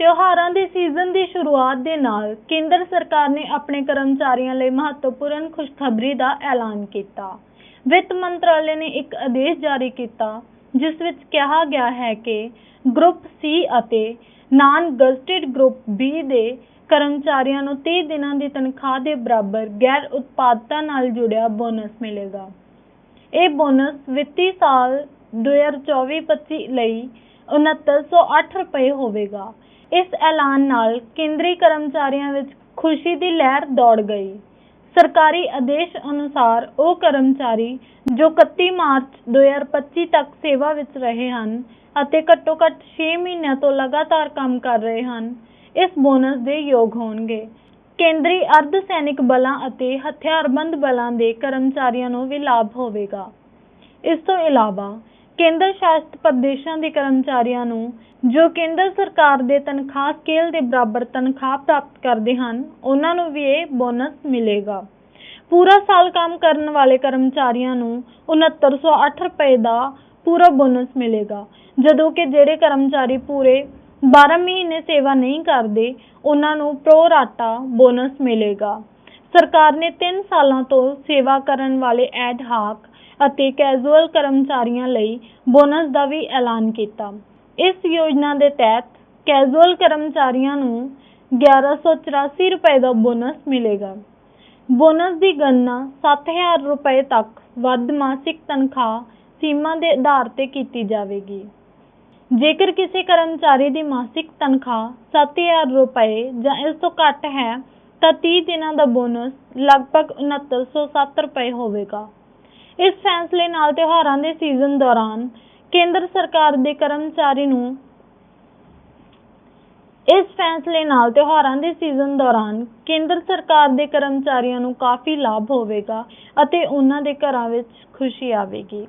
ਤਿਉਹਾਰਾਂ ਦੇ ਸੀਜ਼ਨ ਦੀ ਸ਼ੁਰੂਆਤ ਦੇ ਨਾਲ ਕੇਂਦਰ ਸਰਕਾਰ ਨੇ ਆਪਣੇ ਕਰਮਚਾਰੀਆਂ ਲਈ ਮਹੱਤਵਪੂਰਨ ਖੁਸ਼ਖਬਰੀ ਦਾ ਐਲਾਨ ਕੀਤਾ। ਵਿੱਤ ਮੰਤਰਾਲੇ ਨੇ ਇੱਕ ਆਦੇਸ਼ ਜਾਰੀ ਕੀਤਾ, ਜਿਸ ਵਿੱਚ ਕਿਹਾ ਗਿਆ ਹੈ ਕਿ ਗਰੁੱਪ ਸੀ ਅਤੇ ਨਾਨ ਗਜ਼ਟਿਡ ਗਰੁੱਪ ਬੀ ਦੇ ਕਰਮਚਾਰੀਆਂ ਨੂੰ 30 ਦਿਨਾਂ ਦੀ ਤਨਖਾਹ ਦੇ ਬਰਾਬਰ ਗੈਰ ਉਤਪਾਦਤਾ ਨਾਲ ਜੁੜਿਆ ਬੋਨਸ ਮਿਲੇਗਾ। ਇਹ ਬੋਨਸ ਵਿੱਤੀ ਸਾਲ 2024-25 ਲਈ 6908 ਰੁਪਏ ਹੋਵੇਗਾ। ਇਸ ਐਲਾਨ ਨਾਲ ਕੇਂਦਰੀ ਕਰਮਚਾਰੀਆਂ ਵਿੱਚ ਖੁਸ਼ੀ ਦੀ ਲਹਿਰ ਦੌੜ ਗਈ। ਸਰਕਾਰੀ ਆਦੇਸ਼ ਅਨੁਸਾਰ ਉਹ ਕਰਮਚਾਰੀ ਜੋ 31 ਮਾਰਚ 2025 ਤੱਕ ਸੇਵਾ ਵਿੱਚ ਰਹੇ ਹਨ ਅਤੇ ਘੱਟੋ ਘੱਟ 6 ਮਹੀਨਿਆਂ ਤੋਂ ਲਗਾਤਾਰ ਕੰਮ ਕਰ ਰਹੇ ਹਨ, ਇਸ ਬੋਨਸ ਦੇ ਯੋਗ ਹੋਣਗੇ। ਕੇਂਦਰੀ ਅਰਧ ਸੈਨਿਕ ਬਲਾਂ ਅਤੇ ਹਥਿਆਰਬੰਦ ਬਲਾਂ ਦੇ ਕਰਮਚਾਰੀਆਂ ਨੂੰ ਵੀ ਲਾਭ ਹੋਵੇਗਾ। ਇਸ ਤੋਂ ਇਲਾਵਾ ਕੇਂਦਰ ਸ਼ਾਸਿਤ ਪ੍ਰਦੇਸ਼ਾਂ ਦੇ ਕਰਮਚਾਰੀਆਂ ਨੂੰ, ਜੋ ਕੇਂਦਰ ਸਰਕਾਰ ਦੇ ਤਨਖਾਹ ਸਕੇਲ ਦੇ ਬਰਾਬਰ ਤਨਖਾਹ ਪ੍ਰਾਪਤ ਕਰਦੇ ਹਨ, ਉਹਨਾਂ ਨੂੰ ਵੀ ਇਹ ਬੋਨਸ ਮਿਲੇਗਾ। ਪੂਰਾ ਸਾਲ ਕੰਮ ਕਰਨ ਵਾਲੇ ਕਰਮਚਾਰੀਆਂ ਨੂੰ 6908 ਰੁਪਏ ਦਾ ਪੂਰਾ ਬੋਨਸ ਮਿਲੇਗਾ। ਜਦੋਂ ਕਿ ਜਿਹੜੇ ਕਰਮਚਾਰੀ ਪੂਰੇ 12 ਮਹੀਨੇ ਸੇਵਾ ਨਹੀਂ ਕਰਦੇ, ਉਹਨਾਂ ਨੂੰ ਪ੍ਰੋ ਰਾਟਾ ਬੋਨਸ ਮਿਲੇਗਾ। ਸਰਕਾਰ ਨੇ 3 ਸਾਲਾਂ ਤੋਂ ਸੇਵਾ ਕਰਨ ਵਾਲੇ ਐਡ ਹਾਕ ਅਤੇ ਕੈਜੂਅਲ ਕਰਮਚਾਰੀਆਂ ਲਈ ਬੋਨਸ ਦਾ ਵੀ ਐਲਾਨ ਕੀਤਾ। ਇਸ ਯੋਜਨਾ ਦੇ ਤਹਿਤ ਕੈਜੂਅਲ ਕਰਮਚਾਰੀਆਂ ਨੂੰ 1184 ਰੁਪਏ ਦਾ ਬੋਨਸ ਮਿਲੇਗਾ। ਬੋਨਸ ਦੀ ਗਣਨਾ 7000 ਰੁਪਏ ਤੱਕ ਵੱਧ ਮਾਸਿਕ ਤਨਖਾਹ ਸੀਮਾ ਦੇ ਆਧਾਰ ਤੇ ਕੀਤੀ ਜਾਵੇਗੀ। ਜੇਕਰ ਕਿਸੇ ਕਰਮਚਾਰੀ ਦੀ ਮਾਸਿਕ ਤਨਖਾਹ 7000 ਰੁਪਏ ਜਾਂ ਇਸ ਤੋਂ ਘੱਟ ਹੈ, ਤਾਂ 30 ਦਿਨਾਂ ਦਾ ਬੋਨਸ ਲਗਭਗ 6907 ਰੁਪਏ ਹੋਵੇਗਾ। ਇਸ ਫੈਸਲੇ ਨਾਲ ਤਿਉਹਾਰਾਂ ਦੇ ਸੀਜ਼ਨ ਦੌਰਾਨ ਕੇਂਦਰ ਸਰਕਾਰ ਦੇ ਕਰਮਚਾਰੀ ਨੂੰ ਇਸ ਫੈਸਲੇ ਨਾਲ ਤਿਉਹਾਰਾਂ ਦੇ ਸੀਜ਼ਨ ਦੌਰਾਨ ਕੇਂਦਰ ਸਰਕਾਰ ਦੇ ਕਰਮਚਾਰੀਆਂ ਨੂੰ ਕਾਫੀ ਲਾਭ ਹੋਵੇਗਾ ਅਤੇ ਉਹਨਾਂ ਦੇ ਘਰਾਂ ਵਿੱਚ ਖੁਸ਼ੀ ਆਵੇਗੀ।